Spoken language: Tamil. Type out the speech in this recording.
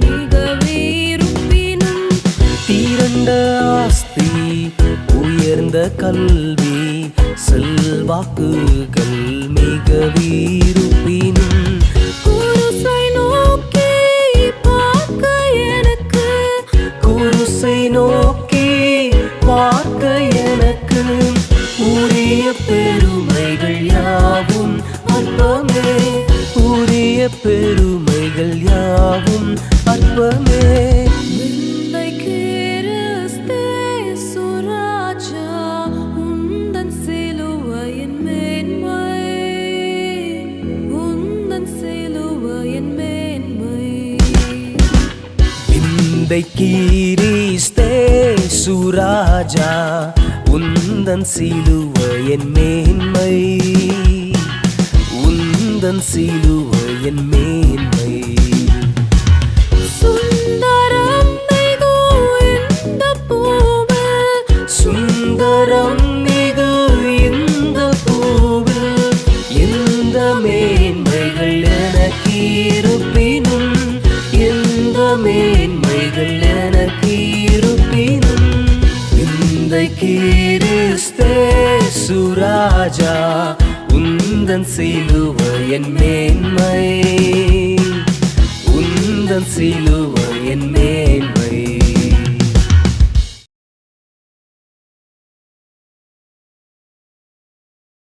மிகவே இருப்பினும் தீரண்ட ஆஸ்தி உயர்ந்த கல்வி செல்வாக்குகள் மிக வீருப்பினும் குருசை நோக்கி பார்க்க எனக்கு. குருசை நோக்கி பார்க்க எனக்கு. உரிய பெருமைகள் யாவும் அற்பமே. உரிய யாவும் விந்தை கிறிஸ்தே சுராஜா உந்தன் உந்தன் சிலுவையின் மேன்மை. கீரிஸ்தே உந்தன் உந்தன் சிலுவையன் மேன்மை. இருப்பினும் எந்த மேன்மைகள் எனக்கு இருப்பினும். இந்த கிறிஸ்தே சுராஜா உந்தன் சிலுவையன் மேன்மை. உந்தன் சிலுவையன் மேன்மை.